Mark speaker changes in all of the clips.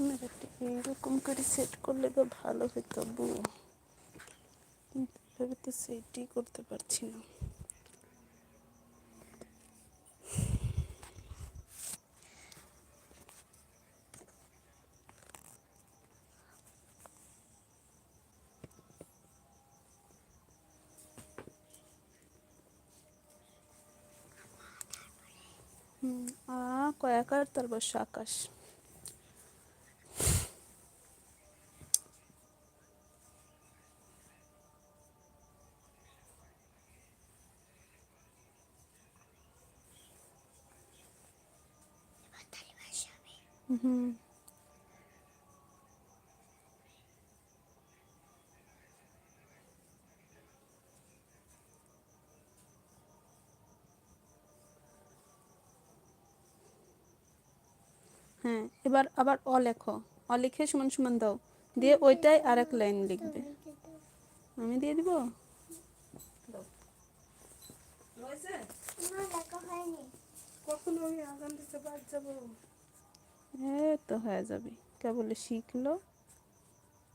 Speaker 1: ক্যামেরাটি এইরকম করে সেট করলে তো ভালো হতো বউ কিন্তু এভাবে তো সেটই করতে পারছি না। আ কয়াকার তারপর আকাশ হুম হ্যাঁ এবার আবার অ লেখো। অ লিখে সমান সমান দাও। দিয়ে ওইটাই আর এক লাইন লিখবে। আমি দিয়ে দিব? কখন আমি আগান দিতে পার যাব। হ্যাঁ তো হয়ে যাবে। কেবল শিখলো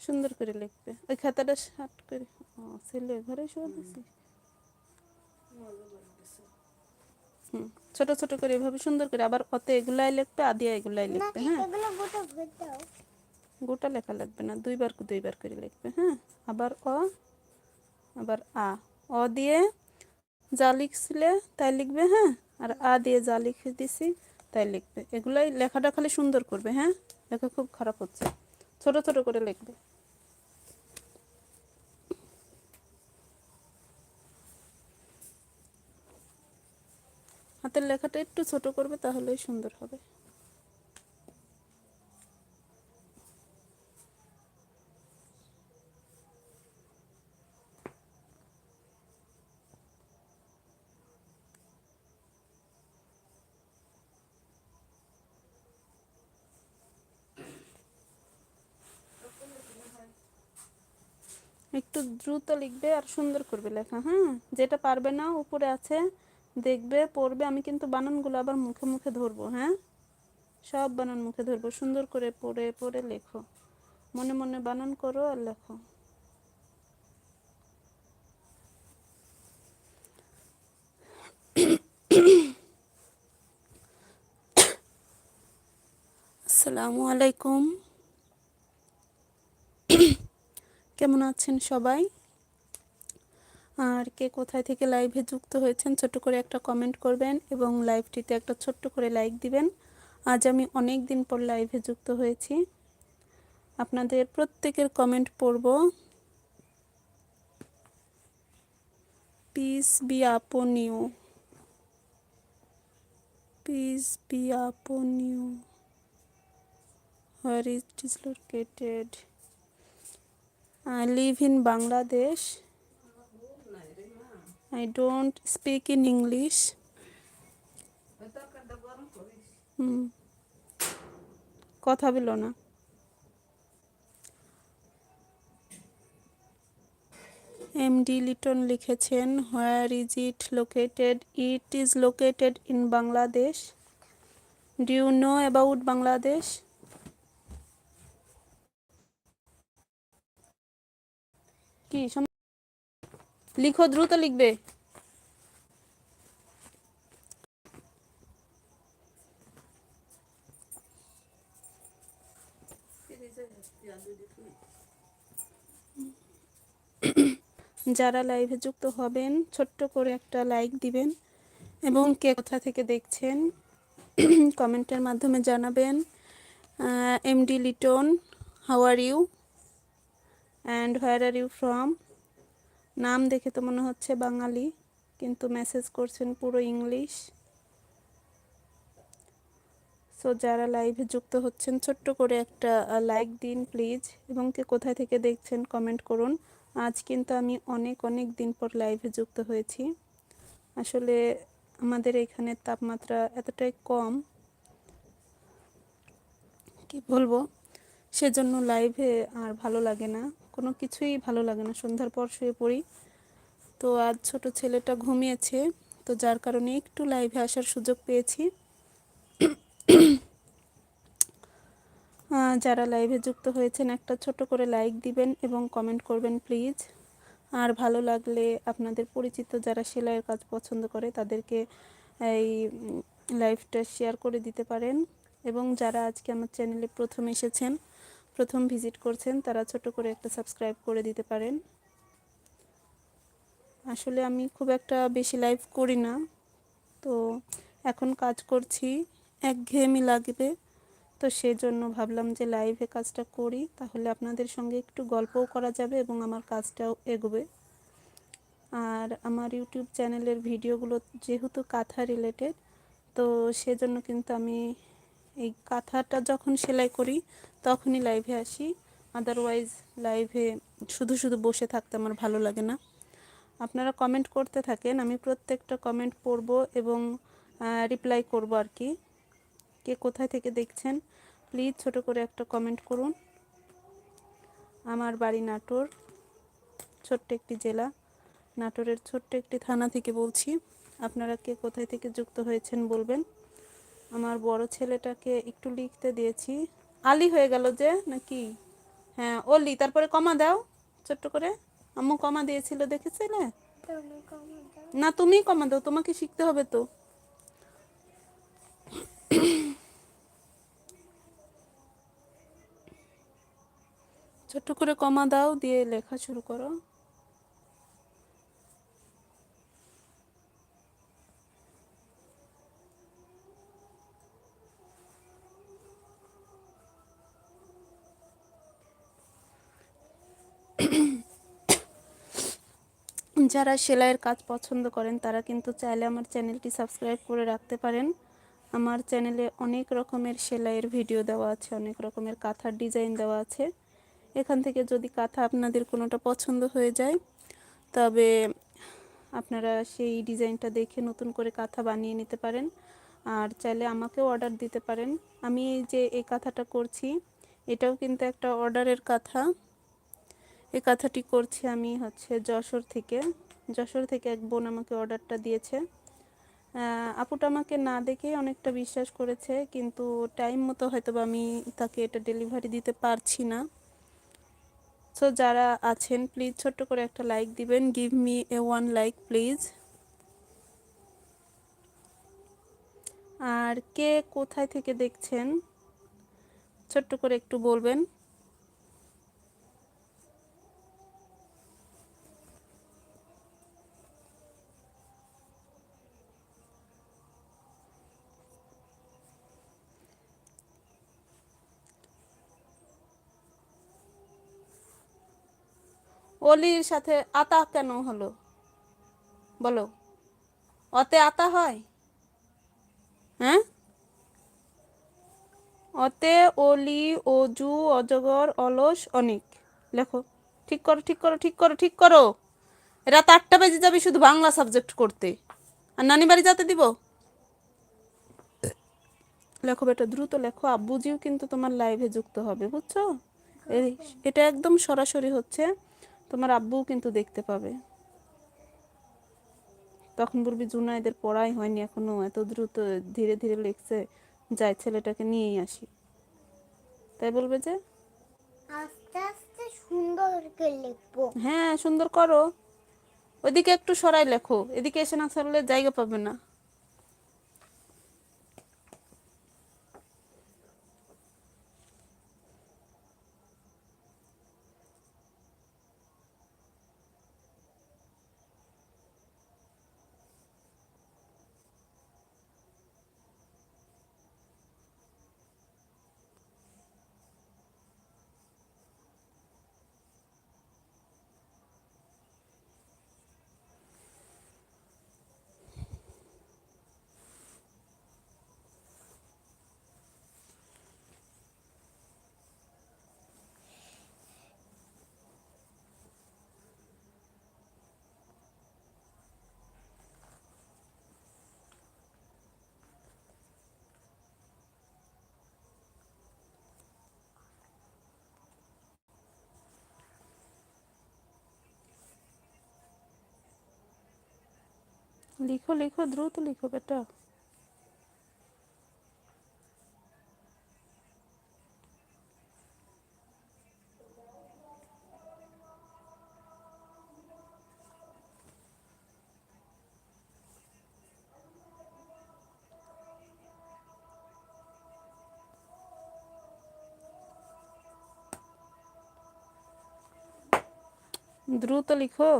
Speaker 1: সুন্দর করে লিখবে। ওই খাতাটা শার্ট করে ও ছেলে ঘরে শুয়ে দিছি হুম ছোট ছোট করে এভাবে সুন্দর করে আবার অত এগুলাই লিখবে আদিয়া এগুলাই লিখবে হ্যাঁ?
Speaker 2: গোটা
Speaker 1: লেখা লাগবে না দুইবার দুইবার করে লিখবে হ্যাঁ? আবার অ আবার আ। অ দিয়ে যা লিখছিলে তাই লিখবে হ্যাঁ? আর আ দিয়ে যা লিখে দিছি তাই লিখবে। এগুলাই লেখাটা খালি সুন্দর করবে হ্যাঁ? লেখা খুব খারাপ হচ্ছে। ছোট ছোট করে লিখবে। হাতের লেখাটা একটু ছোট করবে, তাহলেই সুন্দর হবে একটু দ্রুত লিখবে আর সুন্দর করবে লেখা হ্যাঁ যেটা পারবে না, উপরে আছে, দেখবে, পড়বে, আমি কিন্তু বানানগুলো আবার মুখে মুখে ধরবো হ্যাঁ? সব বানান মুখে ধরবো, সুন্দর করে পড়ে পড়ে লেখো। মনে মনে বানান করো আর লেখো। আসসালামু আলাইকুম। কেমন আছেন সবাই? আর কে কোথায় থেকে লাইভে যুক্ত হয়েছেন ছোট করে একটা কমেন্ট করবেন এবং লাইভটিতে একটা ছোট্ট করে লাইক দিবেন। আজ আমি অনেক দিন পর লাইভে যুক্ত হয়েছি। আপনাদের প্রত্যেকের কমেন্ট পড়ব। Peace be upon peace be upon you where it is in Bangladesh. I don't speak in English. Hmm কথা বলো না এমডি লিটন লিখেছেন where is it located it is located in Bangladesh do you know about Bangladesh কি? লিখো, দ্রুত লিখবে। যারা লাইভে যুক্ত হবেন, ছোট্ট করে একটা লাইক দিবেন এবং কে কোথা থেকে দেখছেন, কমেন্টের মাধ্যমে জানাবেন। MD Liton how are you and where are you from নাম দেখে তো মনে হচ্ছে বাঙালি, কিন্তু মেসেজ করছেন পুরো ইংলিশ সো যারা লাইভে যুক্ত হচ্ছেন, ছোট্ট করে একটা লাইক দিন প্লিজ এবং কে কোথায় থেকে দেখছেন কমেন্ট করুন। আজ কিন্তু আমি অনেক অনেক দিন পর লাইভে যুক্ত হয়েছি। আসলে আমাদের এখানে তাপমাত্রা এতটাই কম। কি বলব? সেজন্য লাইভে আর ভালো লাগে না। কোনো কিছুই ভালো লাগে না। সন্ধ্যার পর শুয়ে পড়ি। তো আজ ছোট ছেলেটা ঘুমিয়েছে। তো যার কারণে একটু লাইভে আসার সুযোগ পেয়েছি। যারা লাইভে যুক্ত হয়েছেন, একটা ছোট করে লাইক দিবেন এবং কমেন্ট করবেন প্লিজ আর ভালো লাগলে আপনাদের পরিচিত যারা সেলাইয়ের কাজ পছন্দ করে, তাদেরকে এই লাইভটা শেয়ার করে দিতে পারেন। এবং যারা আজকে আমার চ্যানেলে প্রথম এসেছেন প্রথম ভিজিট করছেন, তারা ছোট করে একটা সাবস্ক্রাইব করে দিতে পারেন। আসলে আমি খুব একটা বেশি লাইভ করি না। তো এখন কাজ করছি, একঘেয়েমি লাগবে। তো সেই জন্য ভাবলাম যে লাইভে কাজটা করি, তাহলে আপনাদের সঙ্গে একটু গল্পও করা যাবে এবং আমার কাজটাও এগোবে। আর আমার ইউটিউব চ্যানেলের ভিডিওগুলো যেহেতু কাঁথা রিলেটেড, তো সেজন্য কিন্তু আমি এই কাঁথাটা যখন সেলাই করি, তখনই লাইভে আসি। আদারওয়াইজ লাইভে শুধু শুধু বসে থাকতে আমার ভালো লাগে না। আপনারা কমেন্ট করতে থাকেন, আমি প্রত্যেকটা কমেন্ট পড়ব এবং রিপ্লাই করব আর কি। কে কোথায় থেকে দেখছেন প্লিজ ছোট করে একটা কমেন্ট করুন। আমার বাড়ি নাটোর, ছোট্ট একটি জেলা। নাটোরের ছোট্ট একটি থানা থেকে বলছি। আপনারা কে কোথায় থেকে যুক্ত হয়েছেন বলবেন। আমার বড় ছেলেটাকে একটু লিখতে দিয়েছি। আলি হয়ে গেল যে নাকি? হ্যাঁ অলি তারপরে কমা দাও ছোট্ট করে। আম্মু কমা দিয়েছিল দেখেছিলে?
Speaker 2: তুমি
Speaker 1: না তুমিই কমা দাও তোমাকে শিখতে হবে তো। ছোট্ট করে কমা দাও দিয়ে লেখা শুরু করো। যারা সেলাইয়ের কাজ পছন্দ করেন, তারা কিন্তু চাইলে আমার চ্যানেলটি সাবস্ক্রাইব করে রাখতে পারেন। আমার চ্যানেলে অনেক রকমের সেলাইয়ের ভিডিও দেওয়া আছে, অনেক রকমের কাঁথার ডিজাইন দেওয়া আছে। এখান থেকে যদি কাঁথা আপনাদের কোনোটা পছন্দ হয়ে যায়, তবে আপনারা সেই ডিজাইনটা দেখে নতুন করে কাঁথা বানিয়ে নিতে পারেন। আর চাইলে আমাকেও অর্ডার দিতে পারেন। আমি যে এই কাঁথাটা করছি, এটাও কিন্তু একটা অর্ডারের কাঁথা। এই কাঁথাটি করছি আমি হচ্ছে যশোর থেকে। যশোর থেকে এক বোন আমাকে অর্ডারটা দিয়েছে। আপুটা আমাকে না দেখেই অনেকটা বিশ্বাস করেছে, কিন্তু টাইম মতো হয়তো আমি তাকে এটা ডেলিভারি দিতে পারছি না। সো যারা আছেন প্লিজ ছোট্ট করে একটা লাইক দিবেন। Give me a one like please আর কে কোথায় থেকে দেখছেন, ছোট্ট করে একটু বলবেন। অলির সাথে আতা কেন হলো? বলো। অতে আতা হয়? হ্যাঁ? অতে অলি, অজু, অজগর, অলস, অনেক। লেখো। ঠিক করো ঠিক করো ঠিক করো ঠিক করো। রাত আটটা বেজে যাবে শুধু বাংলা সাবজেক্ট করতে। আর নানি বাড়ি যেতে দিব? লেখো বেটা, দ্রুত লেখো। আব্বুজিও কিন্তু তোমার লাইভে যুক্ত হবে, বুঝছ? এটা একদম সরাসরি হচ্ছে। তোমার আব্বুও কিন্তু দেখতে পাবে। তখন বলবি জুনা এদের পড়াই হয়নি এখনও। এত দ্রুত ধীরে ধীরে লিখছে। যাই ছেলেটাকে নিয়েই আসি। তাই বলবে যে
Speaker 2: আস্তে আস্তে সুন্দর করে লিখব।
Speaker 1: হ্যাঁ সুন্দর করো। ওইদিকে একটু সরাই লেখো। এদিকে এসে না সরলে জায়গা পাবে না। লিখো লিখো দ্রুত লিখো বেটা। দ্রুত লিখো।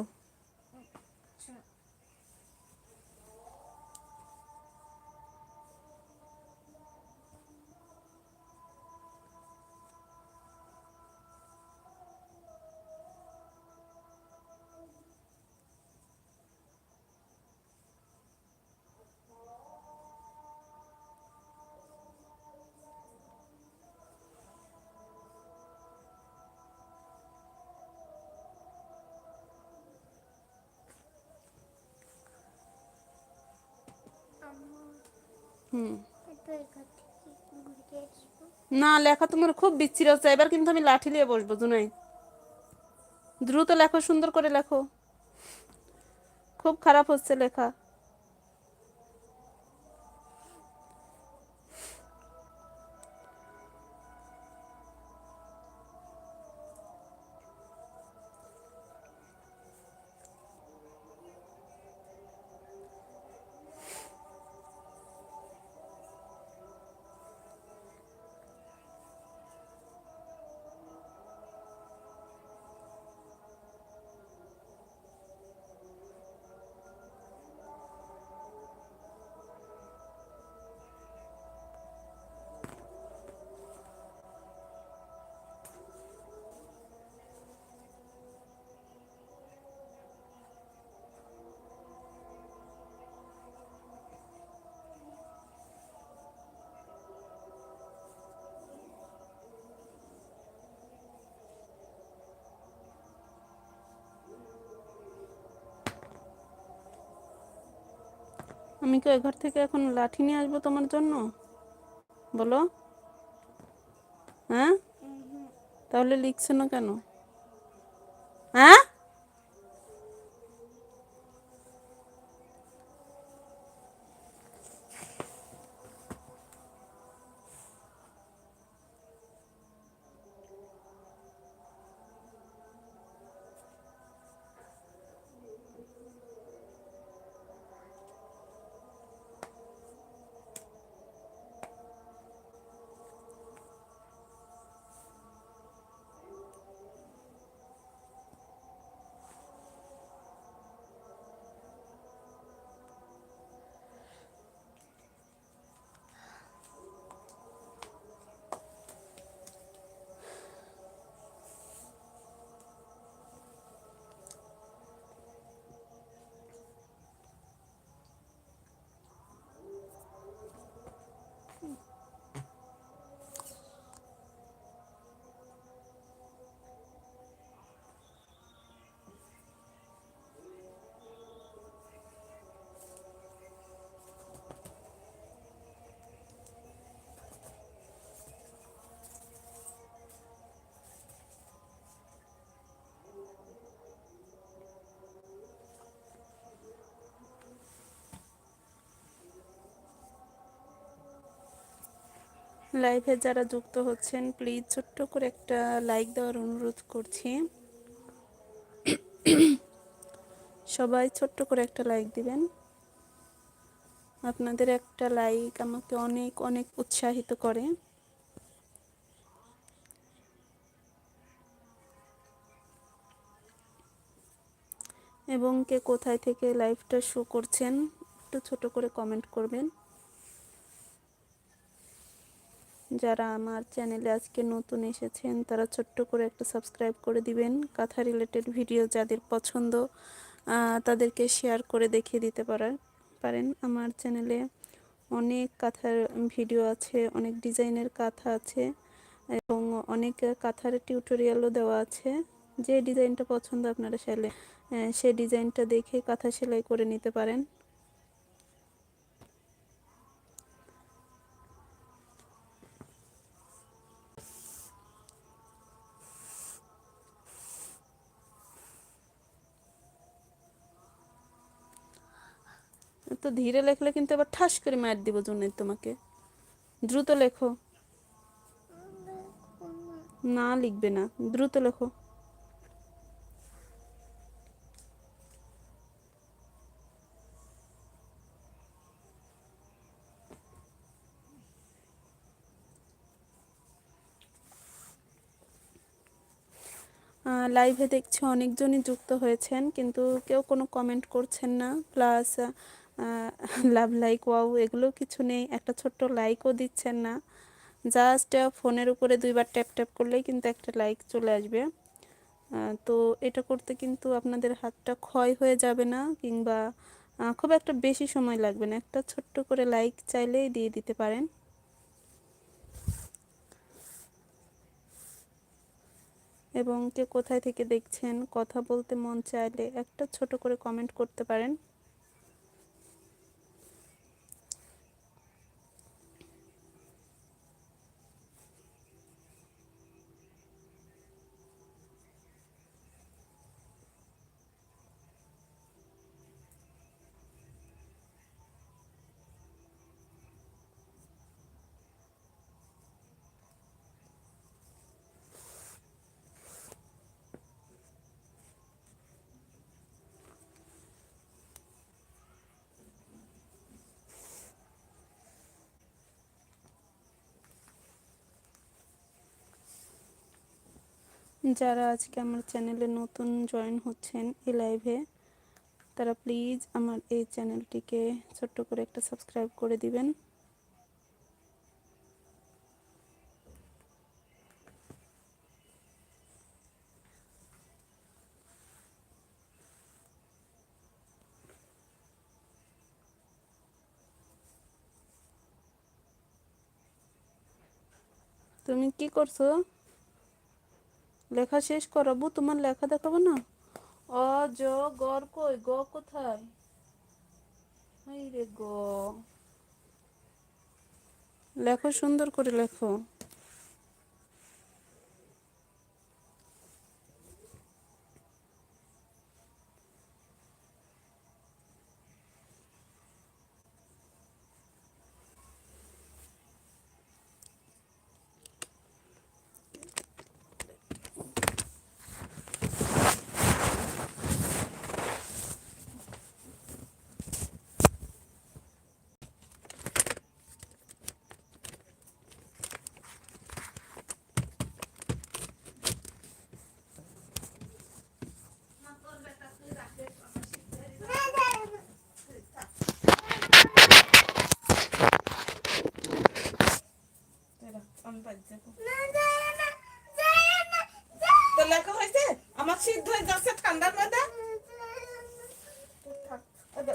Speaker 1: না, লেখা তোমার খুব বিচ্ছির হচ্ছে। এবার কিন্তু আমি লাঠি নিয়ে বসবো, জুনাই। দ্রুত লেখো, সুন্দর করে লেখো। খুব খারাপ হচ্ছে লেখা। আমি কি ওই ঘর থেকে এখন লাঠি নিয়ে আসব তোমার জন্য? বলো। হ্যাঁ? তাহলে লিখছো না কেন? হ্যাঁ? লাইভে যারা যুক্ত হচ্ছেন প্লিজ ছোট্ট করে একটা লাইক দেওয়ার অনুরোধ করছি। সবাই ছোট্ট করে একটা লাইক দিবেন। আপনাদের একটা লাইক আমাকে অনেক অনেক উৎসাহিত করে। এবং কে কোথায় থেকে লাইভটা শো করছেন, একটু ছোট করে কমেন্ট করবেন। যারা আমার চ্যানেলে আজকে নতুন এসেছেন, তারা ছোট্ট করে একটা সাবস্ক্রাইব করে দিবেন। কাঁথা রিলেটেড ভিডিও যাদের পছন্দ তাদেরকে শেয়ার করে দেখিয়ে দিতে পারেন পারেন। আমার চ্যানেলে অনেক কাঁথার ভিডিও আছে, অনেক ডিজাইনের কাঁথা আছে, এবং অনেক কাঁথার টিউটোরিয়ালও দেওয়া আছে। যে ডিজাইনটা পছন্দ আপনারা সেলে সেই ডিজাইনটা দেখে কাঁথা সেলাই করে নিতে পারেন। ধীরে লেখলে কিন্তু আবার ঠাস করে মার দিব জন্য তোমাকে। দ্রুত লেখো। না লিখবে না, দ্রুত লেখো। লাইভে দেখছি অনেকজনই যুক্ত হয়েছেন, কিন্তু কেউ কোনো কমেন্ট করছেন না। প্লাস লাভ লাইক ওয়াও এগুলো কিছু নেই। একটা ছোট্ট লাইকও দিচ্ছেন না। জাস্ট ফোনের উপরে দুইবার ট্যাপ ট্যাপ করলেই কিন্তু একটা লাইক চলে আসবে। তো এটা করতে কিন্তু আপনাদের হাতটা ক্ষয় হয়ে যাবে না, কিংবা খুব একটা বেশি সময় লাগবে না। একটা ছোট্ট করে লাইক চাইলেই দিয়ে দিতে পারেন। এবং কে কোথায় থেকে দেখছেন, কথা বলতে মন চাইলে একটা ছোট করে কমেন্ট করতে পারেন। যারা আজকে আমার চ্যানেলে নতুন জয়েন হচ্ছেন এই লাইভে তারা প্লিজ আমার এই চ্যানেলটিকে ছোট্ট করে একটা সাবস্ক্রাইব করে দিবেন। তুমি কি করছ? লেখা শেষ করাবো, তোমার লেখা দেখাবো না? অ, জ গর কই? গ কোথায়? এই রে গ। লেখো, সুন্দর করে লেখো
Speaker 3: আমি বাড়ি যাব তো লেখা হয়েছে আমার সিদ্ধ হয়ে যাচ্ছে ঠান্ডার মধ্যে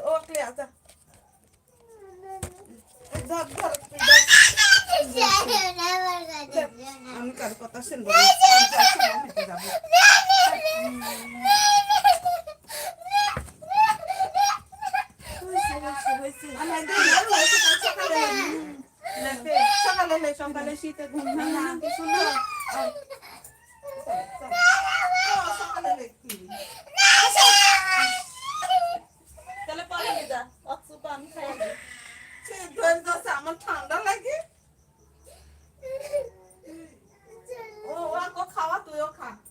Speaker 3: ও ক্লিয়ার আচ্ছা ধর ধর। আমি কার কথা শুনব। আমি যাচ্ছি, আমি হেঁটে যাব। হয়েছে, হয়েছে। আমি একদম ভালো হয়েছে, কাল সকালে লেখবে। সকালে লেখ, আমার ঠান্ডা লাগে ও না, খাওয়া তুইও আয়।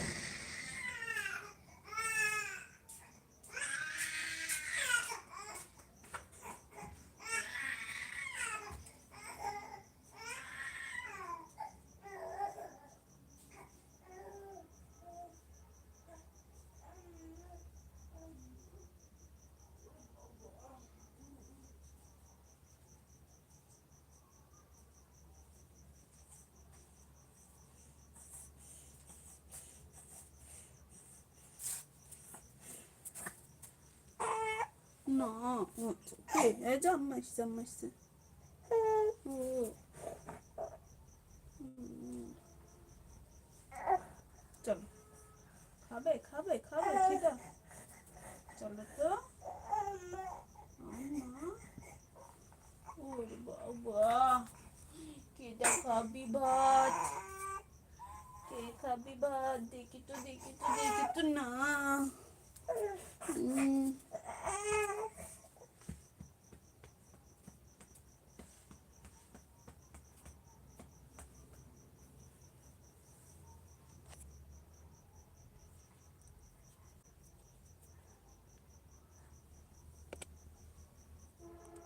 Speaker 3: চল, চল। ও, সকালে লেখবি। তাহলে পরে নিয়ে যা। অক্সু পান খাইয়ে দে। সে ধরে যাচ্ছে, আমার ঠান্ডা লাগে ও ওকে খাওয়া তুইও খা
Speaker 1: না আচ্ছা, কে? এই জাম্মা এসছে জাম্মা এসছে ও হুম। চলো খাবে খাবে খাবে ঠিক আছে চলো তো আম্মা ওরে বাবা কেটা খাবি ভাত কে খাবি ভাত দেখি তো